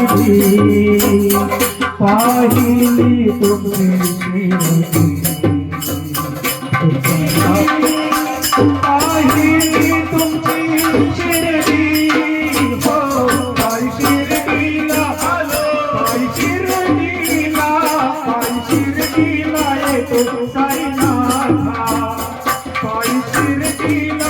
শান্তি পাহিলি তুমি পাহিলি তুমি Thank you.